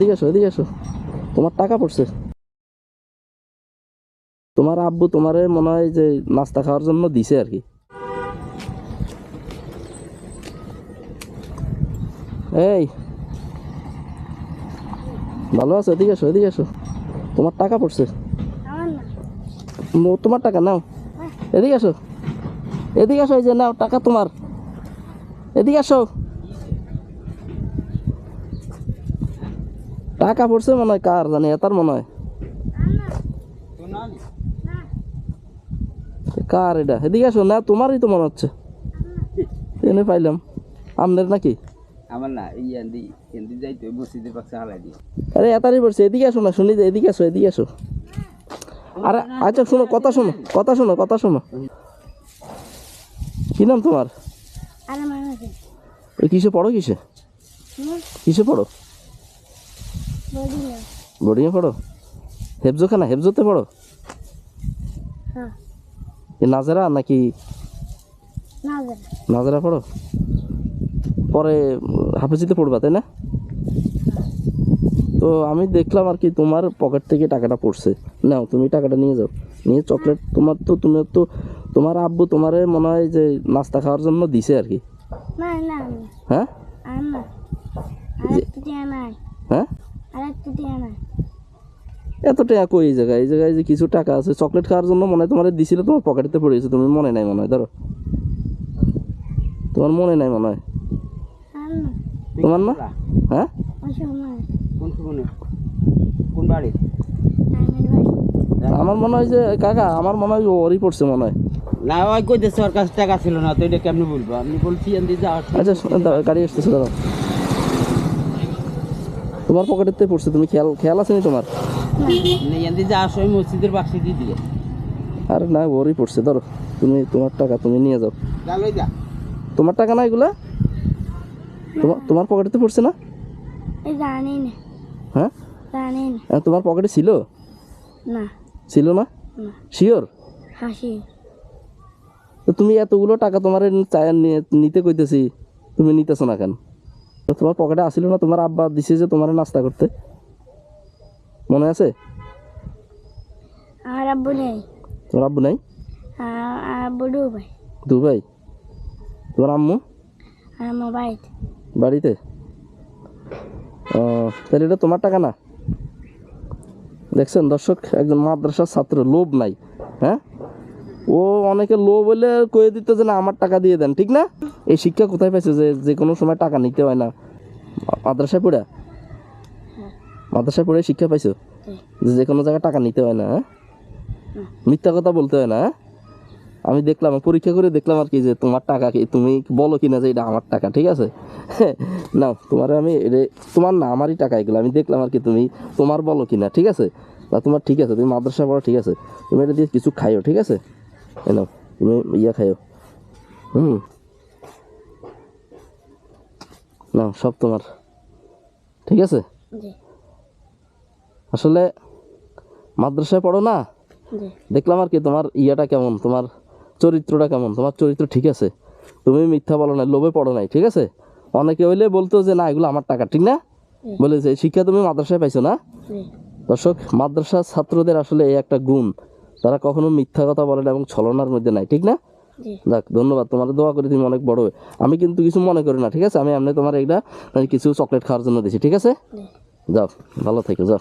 এদিকে এদিকে তোমার টাকা পড়ছে। তোমার আব্বু তোমারে মনে হয় যে নাস্তা খাওয়ার জন্য দিছে আর কি। এই, ভালো আছো? এদিকে আসো এদিকে আসো। তোমার টাকা পড়ছে। তোমার টাকা নাও। এদিকে আসো। এদিকে আসো, এই যে নাও, টাকা তোমার। এদিকে আসো। টাকা পড়ছে মনে হয় কার জানি এতার মনে হয়। কার এটা? এদিকে আসো না তোমারই তো মনে হচ্ছে। এনে পাইলাম। আমনের নাকি? আমার না যাইতে মসজিদের পাশে হালাই দিই আরে এতারই পড়ছে এদিকে আসো না শুনি যে এদিকে আসো এদিকে আসো। আরে আচ্ছা শোনো কথা শোনো কথা শোনো কথা শোনো। কি নাম তোমার? কিসে পড়ো কিসে? কিসে পড়ো? বোর্ডিংয়ে পড়ো? হেফজো খানা হেফজোতে পড়ো? হ্যাঁ। এ নাজেরা নাকি না জানি পড়ো? পরে হাফেজিতে পড়বা তাই না? তো আমি দেখলাম আর কি তোমার পকেট থেকে টাকাটা পড়ছে। নাও তুমি টাকাটা নিয়ে যাও। নিয়ে চকলেট তোমার তো তুমি তো তোমার আব্বু তোমারে মনে হয় যে নাস্তা খাওয়ার জন্য দিছে আর কি। হ্যাঁ? হ্যাঁ? এত টাকা কই এই জায়গায়? এই জায়গায় যে কিছু টাকা আছে চকলেট খাওয়ার জন্য মনে হয় তোমার দিছিল তোমার পকেটেতে পড়ে গেছে তুমি মনে নাই মনে হয় ধরো। তোমার মনে নাই মনে হয়? তোমার না? হ্যাঁ? কোন বাড়ি। আমার মনে হয় যে কাকা আমার মনে হয় ওরই পড়ছে মনে হয়। না ওই কই দেশে ওর কাছে টাকা ছিল না তো এটা কেমনি বলব? আমি বলছি আচ্ছা গাড়ি আসতেছে দাঁড়াও। তোমার পকেটেতে পড়ছে তুমি খেয়াল খেয়াল আছে নি। তোমার মসজিদের বাক্সে দিয়ে দিলে আর না ওরই পড়ছে ধরো তুমি তোমার টাকা তুমি নিয়ে যাও। যা তোমার টাকা না এগুলা? তোমার তোমার পকেটেতে পড়ছে না? জানি না। হ্যাঁ? জানি না। হ্যাঁ, তোমার পকেটে ছিল? না। ছিল না? না। শিওর? হাসি। তো তুমি এতগুলো টাকা তোমার নিতে কইতেছি তুমি নিতেছো না কেন? তো তোমার পকেটে আসিল না তোমার আব্বা দিছে যে তোমার নাস্তা করতে। মনে আছে? আর আব্বু নেই। তোমার আব্বু নাই? আব্বু ডুবাই দুবাই? তোমার আম্মু? আর আমার বাড়িতে। বাড়িতে? ও তাহলে এটা তোমার টাকা না? দেখছেন দর্শক একজন মাদ্রাসার ছাত্র লোভ নাই হ্যাঁ? ও অনেকে লো বলে কয়ে দিতে যে, না, আমার টাকা দিয়ে দেন। ঠিক না? এই শিক্ষা কোথায় পাইছে যে যে কোনো সময় টাকা নিতে হয় না? মাদ্রাসায় পড়ে? মাদ্রাসায় পড়ে শিক্ষা পাইছো? যে যে কোনো জায়গায় টাকা নিতে হয় না হ্যাঁ? মিথ্যা কথা বলতে হয় না হ্যাঁ? আমি দেখলাম, পরীক্ষা করে দেখলাম আর কি যে, তোমার টাকা কি, তুমি বলো কি না যে, এটা আমার টাকা। ঠিক আছে? না তোমার আমি তোমার না, আমারই টাকা এগুলো। আমি দেখলাম আর কি, তুমি তোমার বলো কিনা, ঠিক আছে? তোমার ঠিক আছে, তুমি মাদ্রাসা পড়ো, ঠিক আছে? তুমি এটা দিয়ে কিছু খাইও, ঠিক আছে? এই নাও তুমি ইয়া খাইও হুম নাও সব তোমার ঠিক আছে আসলে মাদ্রাসায় পড়ো না দেখলাম আর কি তোমার ইয়াটা কেমন তোমার চরিত্রটা কেমন তোমার চরিত্র ঠিক আছে তুমি মিথ্যা বলো না লোভে পড়ো নাই ঠিক আছে অনেকে হইলে বলতো যে না এগুলো আমার টাকা ঠিক না বলে যে শিক্ষা তুমি মাদ্রাসায় পাইছো না দর্শক মাদ্রাসা ছাত্রদের আসলে এই একটা গুণ তারা কখনো মিথ্যা কথা বলে না এবং ছলনার মধ্যে নাই ঠিক না? দেখ যাক ধন্যবাদ তোমার দোয়া করি তুমি অনেক বড়। আমি কিন্তু কিছু মনে করি না ঠিক আছে? আমি এমনি তোমার এটা কিছু চকলেট খাওয়ার জন্য দিছি ঠিক আছে? যাও ভালো থেকো যাও।